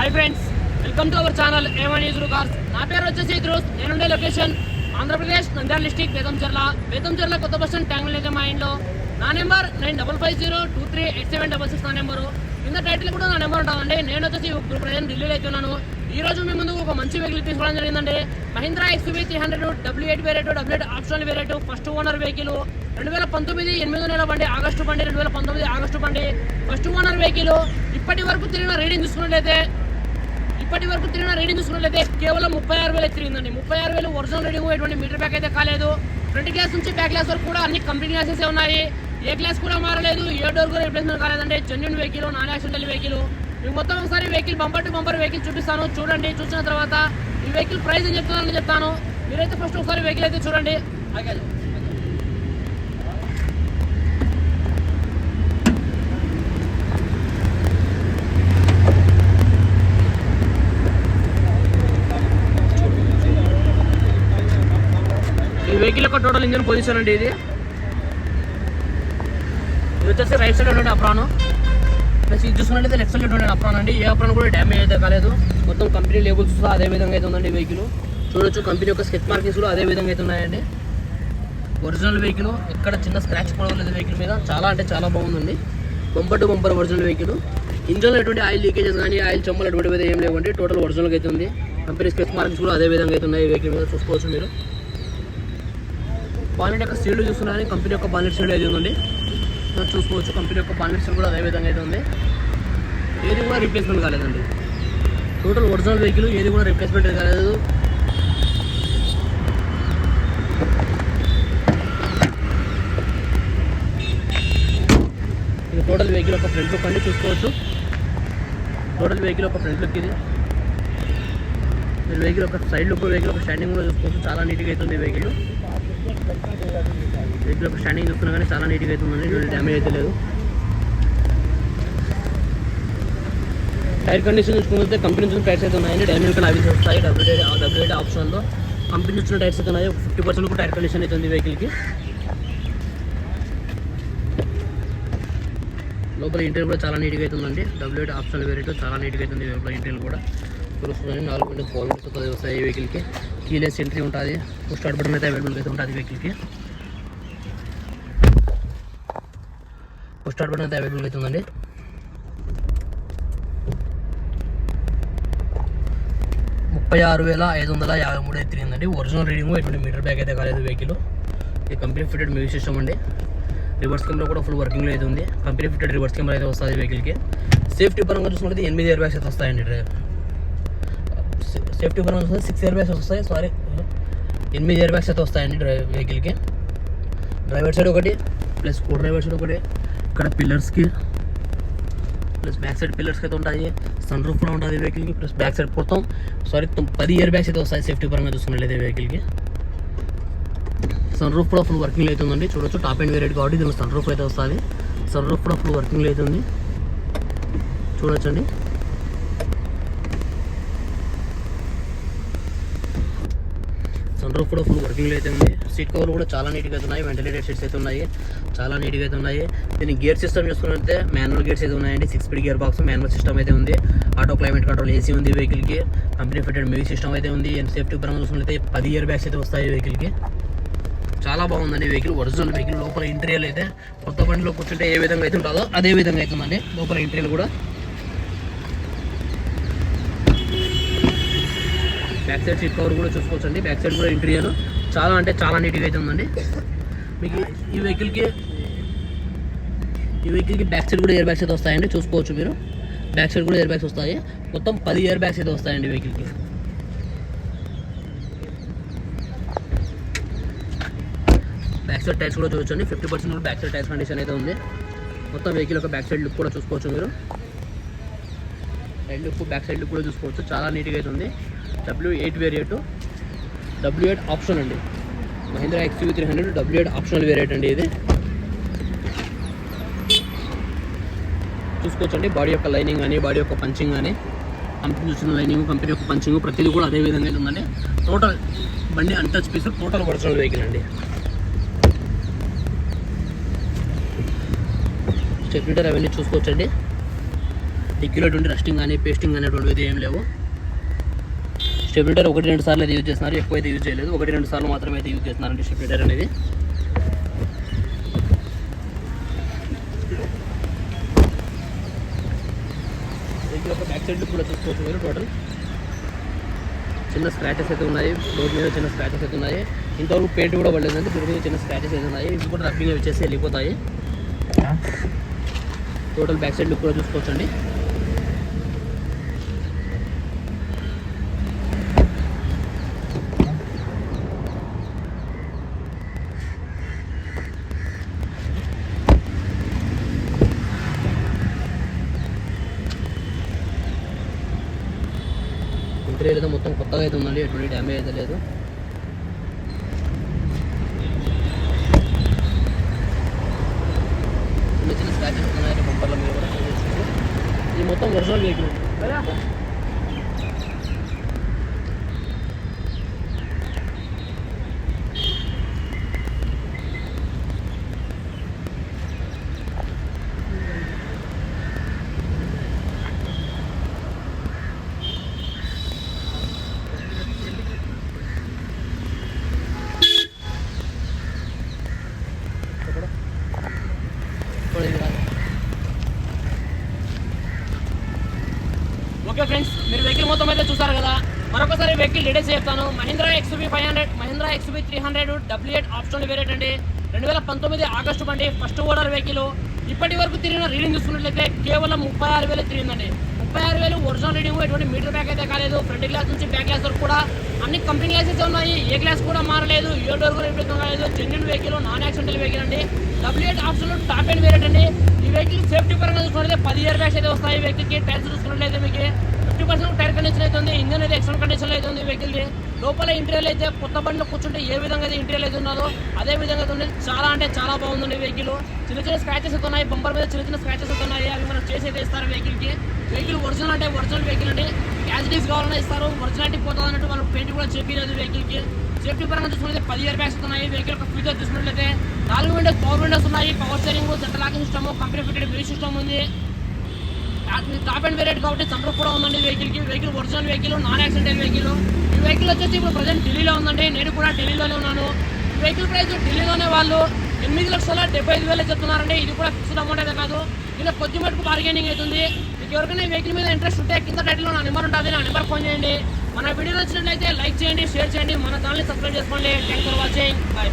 Hi friends welcome to our channel Aman used cars నా పేరు వచ్చేసి ఇద్రూస్. నేనుండే లొకేషన్ ఆంధ్రప్రదేశ్ నంద్యాల డిస్టిక్ బేతంచెర్ల బేతంచెర్ల కొత్త బస్ స్టాండ్ ట్యాంగుల్ అయితే మా ఇంట్లో. నా number nine double five zero two three eight seven double six నా నెంబరు. కింద టైటిల్ కూడా నా నెంబర్ ఉంటుందండి నేను వచ్చేసి ఇప్పుడు ప్రజెంట్ ఢిల్లీలో అయితే ఉన్నాను ఈ రోజు మీ ముందు ఒక మంచి వెహికల్ తీసుకోవడం జరిగిందండి. Mahindra XUV three hundred W eight variant W eight optional variant first owner vehicle రెండు వేల పంతొమ్మిది ఎనిమిది నెల బండి ఆగస్టు బండి రెండు వేల పంతొమ్మిది ఆగస్టు బండి. ఫస్ట్ ఓనర్ వెహికల్ ఇప్పటి వరకు తిరిగిన రీడింగ్ చూసుకున్నట్లయితే ఇప్పటి వరకు తిరిగిన రీడింగ్ చూసుకున్నట్లయితే కేవలం ముప్పై ఆరు వేలు తిరిగిందండి. ముప్పై ఆరు వేలు ఒరిజినల్ రీడింగ్ ఎటువంటి మీటర్ బ్యాక్ అయితే కాలేదు. ఫ్రంట్ గ్లాస్ నుంచి బ్యాక్ గ్లాస్ వరకు కూడా అన్ని కంపెనీ గ్లాసెస్ ఉన్నాయి. ఏ గ్లాస్ కూడా మారలేదు. ఏ డోర్ కూడా రిప్లేస్మెంట్ కాలేదండి. Genuine vehicle non accidental vehicle మీకు మొత్తం ఒకసారి vehicle bumper to bumper vehicle చూపిస్తాను. చూడండి చూసిన తర్వాత ఈ వెహికల్ ప్రైస్ ఏం చెప్తున్నానని చెప్తాను. మీరైతే ఫస్ట్ ఒకసారి వెహికల్ అయితే చూడండి. అలాగే టోటల్ ఇంజన్ పొజిషన్ అండి ఇది. ఇది వచ్చేసి రైట్ సైడ్ ఉండే అప్రాను. ప్లస్ ఇది చూసుకున్నట్లయితే లెఫ్ట్ సైడ్ ఉండే అప్రాన్ అండి. ఏ అప్రాన్ కూడా డ్యామేజ్ అయితే కాలేదు. మొత్తం కంపెనీ లేబుల్స్ అదే విధంగా అయితే ఉందండి వెహికల్ చూడొచ్చు కంపెనీ యొక్క స్కెచ్ మార్కింగ్స్ కూడా అదే విధంగా అయితే ఉన్నాయండి. ఒరిజినల్ వెహికల్ ఎక్కడ చిన్న స్క్రాచ్ కూడా లేదు వెహికల్ మీద. చాలా అంటే చాలా బాగుందండి. Bumper to bumper original vehicle ఇంజన్లో ఎటువంటి ఆయిల్ లీకేజెస్ కానీ ఆయిల్ చెమ్మలు ఎటువంటి ఏం లేవండి. టోటల్ ఒరిజినల్గా అయితే ఉంది. కంపెనీ స్కెచ్ మార్కింగ్స్ కూడా అదే విధంగా అయితే ఉన్నాయి వెహికల్ మీద. చూసుకోవచ్చు మీరు. బాలెట్ యొక్క సీల్డ్ చూస్తున్నారని కంపెనీ యొక్క బాలెట్ సీల్డ్ అయితే ఉంది? చూసుకోవచ్చు. కంపెనీ యొక్క బాలెట్ సీల్డ్ కూడా అదే విధంగా అయితే ఉంది. ఏది కూడా రీప్లేస్మెంట్ కాలేదండి. టోటల్ ఒరిజినల్ వెహికల్ ఏది కూడా రీప్లేస్మెంట్ కాలేదు. ఇది టోటల్ వెహికల్ ఒక ఫ్రంట్ లుక్ అండి చూసుకోవచ్చు. టోటల్ వెహికల్ ఒక ఫ్రంట్ లుక్ ఇది. వెహికల్ ఒక సైడ్ లుక్ వెహికల్ ఒక స్టాండింగ్ కూడా చూసుకోవచ్చు. చాలా నీట్గా అవుతుంది వెహికల్ వెహికల్ ఒక స్టాండింగ్ చూస్తున్నా కానీ చాలా నీట్గా అవుతుందండి ఎటువంటి డ్యామేజ్ అయితే లేదు. టైర్ కండిషన్ చూసుకుంటే కంపెనీ నుంచి టైర్స్ అయితే ఉన్నాయండి. డ్యామేజ్ కానీ అవి వస్తాయి. డబ్ల్యూ డబ్ల్యూ ఆప్షన్లో కంపెనీ నుంచి టైర్స్ అయితే ఉన్నాయి. ఫిఫ్టీ పర్సెంట్ కూడా టైర్ కండిషన్ అయితే ఉంది వెహికల్కి. లోపల ఇంటీరియర్ కూడా చాలా నీట్గా అయితే ఉందండి. ఆప్షన్ ఎయిట్ చాలా నీట్గా అయితే ఉంది. లోపల ఇంటీరియర్ కూడా. చూస్తుంది నాలుగు విండో ఫోర్ విండోస్ వస్తాయి ఈ వెహికల్కి కీలెస్ ఎంట్రీ ఉంటుంది. స్టార్ట్ బటన్ అయితే అవైలబుల్ అయితే ఉంటుంది వెహికల్కి. స్టార్ట్ బటన్ అయితే అవైలబుల్ అయితే ఉందండి. ముప్పై ఆరు వేల ఐదు వందల యాభై మూడు అయితే తిరిగిందండి. ఒరిజినల్ రీడింగ్ ఎటువంటి మీటర్ బ్యాగ్ అయితే కాలేదు వెహికల్. ఇది కంపెనీ ఫిటెడ్ మ్యూజిక్ సిస్టమ్ అండి. రివర్స్ కెమెరా కూడా ఫుల్ వర్కింగ్లో అయితే ఉంది. కంపెనీ ఫిటెడ్ రివర్స్ కెమెరా అయితే వస్తుంది వెహికల్కి. సేఫ్టీ పరంగా చూసుకుంటే ఎనిమిది ఇయర్ బ్యాగ్స్ అయితే వస్తాయండి డ్రైవర్. సేఫ్టీ పరంగా వస్తుంది సిక్స్ ఇయర్ బ్యాగ్స్ వస్తాయి సారీ ఎనిమిది ఇయర్ బ్యాగ్స్ అయితే వస్తాయండి డ్రైవ్ వెహికల్కి. డ్రైవర్ సైడ్ ఒకటి ప్లస్ కో డ్రైవర్ సైడ్ ఒకటి ఇక్కడ పిల్లర్స్కి ప్లస్ బ్యాక్ సైడ్ పిల్లర్స్కి అయితే ఉంటాయి సన్ రూఫ్ కూడా ఉంటుంది వెహికల్కి ప్లస్ బ్యాక్ సైడ్ మొత్తం సారీ పది ఇయర్ బ్యాగ్స్ అయితే వస్తాయి సేఫ్టీ పరంగా చూసుకున్నట్లయితే వెహికల్కి సన్ రూఫ్ కూడా ఫుల్ వర్కింగ్ అవుతుందండి. చూడొచ్చు టాప్ అండ్ వేరియట్ కాబట్టి దీనిలో సన్ రూఫ్ అయితే వస్తుంది. సన్ రూఫ్ కూడా ఫుల్ వర్కింగ్ అవుతుంది. చూడొచ్చండి. సన్ రూఫ్ కూడా ఫుల్ వర్కింగ్ అయితే ఉంది సీట్ కవర్లు కూడా చాలా నీట్గా అయితే ఉన్నాయి. వెంటిలేటెడ్ సీట్స్ అయితే ఉన్నాయి. చాలా నీట్గా అయితే ఉన్నాయి. దీని గేర్ సిస్టమ్ చూసుకున్నట్లయితే మాన్యువల్ గేర్స్ అయితే ఉన్నాయండి. Six speed gear box manual system అయితే ఉంది. ఆటో క్లైమేట్ కంట్రోల్ ఏసీ ఉంది వెహికల్కి కంపెనీ ఫిటెడ్ మ్యూజిక్ సిస్టమ్ అయితే ఉంది. అండ్ సేఫ్టీ పరంగా చూసుకున్నట్లయితే పది ఇయర్ బ్యాగ్స్ అయితే వస్తాయి వెహికల్కి చాలా బాగుందండి వెహికల్ ఒరిజినల్ వెహికల్ లోపల ఇంటీరియల్ అయితే కొత్త బండిలో కూర్చుంటే ఏ విధంగా అయితే ఉంటుందో అదే విధంగా అవుతుందండి లోపల ఇంటీరియల్ కూడా బ్యాక్ సైడ్ సీట్ కవర్ కూడా చూసుకోవచ్చండి. బ్యాక్ సైడ్ కూడా ఇంటీరియర్. చాలా అంటే చాలా నీట్గా అయితే ఉందండి. మీకు ఈ వెహికల్కి ఈ వెహికల్కి బ్యాక్ సైడ్ కూడా ఇయర్ బ్యాగ్స్ అయితే వస్తాయండి. చూసుకోవచ్చు మీరు. బ్యాక్ సైడ్ కూడా ఇయర్ బ్యాగ్స్ వస్తాయి. మొత్తం పది ఇయర్ బ్యాగ్స్ అయితే వస్తాయండి వెహికల్కి. బ్యాక్ సైడ్ టైర్స్ కూడా చూడొచ్చండి. ఫిఫ్టీ పర్సెంట్ కూడా బ్యాక్ సైడ్ టైర్స్ కండిషన్ అయితే ఉంది. మొత్తం వెహికల్ యొక్క బ్యాక్ సైడ్ లుక్ కూడా చూసుకోవచ్చు మీరు. Side look back side look కూడా చూసుకోవచ్చు. చాలా నీట్గా అయితే ఉంది. W eight variant W eight option అండి. Mahindra XU three hundred W eight optional variant అండి ఇది. చూసుకోవచ్చండి బాడీ యొక్క లైనింగ్ కానీ బాడీ యొక్క పంచింగ్ కానీ కంపెనీ చూసిన లైనింగ్ కంపెనీ యొక్క పంచింగ్ ప్రతిదీ కూడా అదే విధంగా ఉందండి. టోటల్ బండి untouch piece total original vehicle అండి. స్టెప్ అవన్నీ చూసుకోవచ్చండి. డిక్కీలో ఎటువంటి రస్టింగ్ కానీ పేస్టింగ్ అనేటువంటిది ఏం లేవు. స్టెబిలిటర్ ఒకటి రెండు సార్లు అయితే యూజ్ చేస్తున్నారు ఎక్కువ అయితే యూజ్ చేయలేదు. ఒకటి రెండు సార్లు మాత్రమే అయితే యూజ్ చేస్తున్నారండి స్టెబిలిటర్ అనేది. బ్యాక్ సైడ్ కూడా చూసుకోవచ్చు మీరు టోటల్ చిన్న స్క్రాచెస్ అయితే ఉన్నాయి. రోడ్ మీద చిన్న స్క్రాచెస్ అయితే ఉన్నాయి. ఇంతవరకు పెయింట్ కూడా పడలేదంటే తిరుగు మీద చిన్న స్క్రాచెస్ అయితే ఉన్నాయి. ఇవి కూడా రబ్బింగ్ వచ్చేసి వెళ్ళిపోతాయి. టోటల్ బ్యాక్ సైడ్ లుక్ కూడా చూసుకోవచ్చండి. ఇంటీరియర్ అయితే మొత్తం కొత్తగా అయితే ఉందండి. ఎటువంటి డ్యామేజ్ అయితే లేదు. చిన్న చిన్న స్క్రాచెస్ ఉన్నాయి బంపర్లో మీరు కూడా చూసుకోవచ్చు. ఇది మొత్తం ఒరిజినల్ వెహికల్ ఓకే ఫ్రెండ్స్ మీరు వెహికల్ మొత్తం అయితే చూసారు కదా. మరొకసారి వెహికల్ డీటెయిల్స్ చెప్తాను. Mahindra XB five hundred Mahindra XB three hundred W eight option variant అండి రెండు వేల పంతొమ్మిది ఆగస్టు బండి ఫస్ట్ ఓడర్ వెహికల్ ఇప్పటి వరకు తిరిగిన రీడింగ్ చూసుకున్నట్లయితే కేవలం ముప్పై ఆరు వేలు తిరిగిందండి. ముప్పై ఆరు వేలు ఒరిజినల్ రీడింగ్ ఎటువంటి మీటర్ బ్యాక్ అయితే కాలేదు. ఫ్రంట్ గ్లాస్ నుంచి బ్యాక్ గ్లాస్ వరకు కూడా అన్ని కంపెనీ గ్లాసెస్ ఉన్నాయి. ఏ గ్లాస్ కూడా మారలేదు. ఏ డోర్ కూడా రిప్లేస్ కాలేదు genuine vehicle non accidental vehicle అండి. W eight option top end variant అండి ఈ వెహికల్ సేఫ్టీ పరంగా చూసుకుంటే పది ఇయర్ బ్యాగ్స్ అయితే వస్తాయి. ఈ వెహికల్కి టైర్స్ చూసుకున్నట్లయితే మీకు ఫిఫ్టీ పర్సెంట్ టైర్ కండిషన్ అయితే ఉంది. ఇంజన్ అయితే ఎక్స్ట్రా కండిషన్ అయితే ఉంది వెహికల్ లోపల ఇంటీరియర్ అయితే కొత్త బండిలో కూర్చుంటే ఏ విధంగా అయితే ఇంటీరియర్ అయితే ఉన్నదో అదే విధంగా అయితే ఉంది. చాలా అంటే చాలా బాగుందండి వెహికల్ చిన్న చిన్న స్క్రాచెస్ ఉన్నాయి. బంపర్ మీద చిన్న చిన్న స్క్రాచెస్ ఉన్నాయి. అవి మనం చేసి అయితే ఇస్తారు వెహికల్కి. వెహికల్ ఒరిజినల్ అంటే ఒరిజినల్ వెహికల్ అండి. యాజిటీస్ కావాలన్నా ఇస్తారు. ఒరిజినాలిటీ పోతుంది అన్నట్టు వాళ్ళు పెయింట్ కూడా చెప్పలేదు వెహికల్కి. సేఫ్టీ పరంగా చూసుకుంటే పది ఇయర్ బ్యాగ్స్ ఉన్నాయి వెహికల్ యొక్క ఫీచర్ చూసుకున్నట్లయితే నాలుగు విండోస్ పవర్ విండోస్ ఉన్నాయి. Power steering centre locking system company fitted brake system ఉంది. టాప్ అండ్ వేరియట్ కాబట్టి సన్రూఫ్ కూడా ఉందండి వెహికల్కి. Vehicle original vehicle non accidental vehicle ఈ వెహికల్ వచ్చేసి ఇప్పుడు ప్రజెంట్ ఢిల్లీలో ఉందండి. నేను కూడా ఢిల్లీలోనే ఉన్నాను. ఈ వెహికల్ ప్రైస్ ఢిల్లీలోనే వాళ్ళు ఎనిమిది లక్షల డెబ్బై ఐదు వేలు చెప్తున్నారండి. ఇది కూడా ఫిక్స్డ్ అమౌంట్ అయితే కాదు. ఇలా కొద్ది మటుకు బార్గెనింగ్ అవుతుంది. మీకు ఎవరికైనా ఈ వెహికల్ మీద ఇంట్రెస్ట్ ఉంటే కింద టైటిల్లో నా నెంబర్ ఉంటుంది. నా నెంబర్ ఫోన్ చేయండి. మన వీడియో నచ్చినట్లయితే లైక్ చేయండి షేర్ చేయండి. మన ఛానల్ని సబ్స్క్రైబ్ చేసుకోండి. Thanks for watching. బాయ్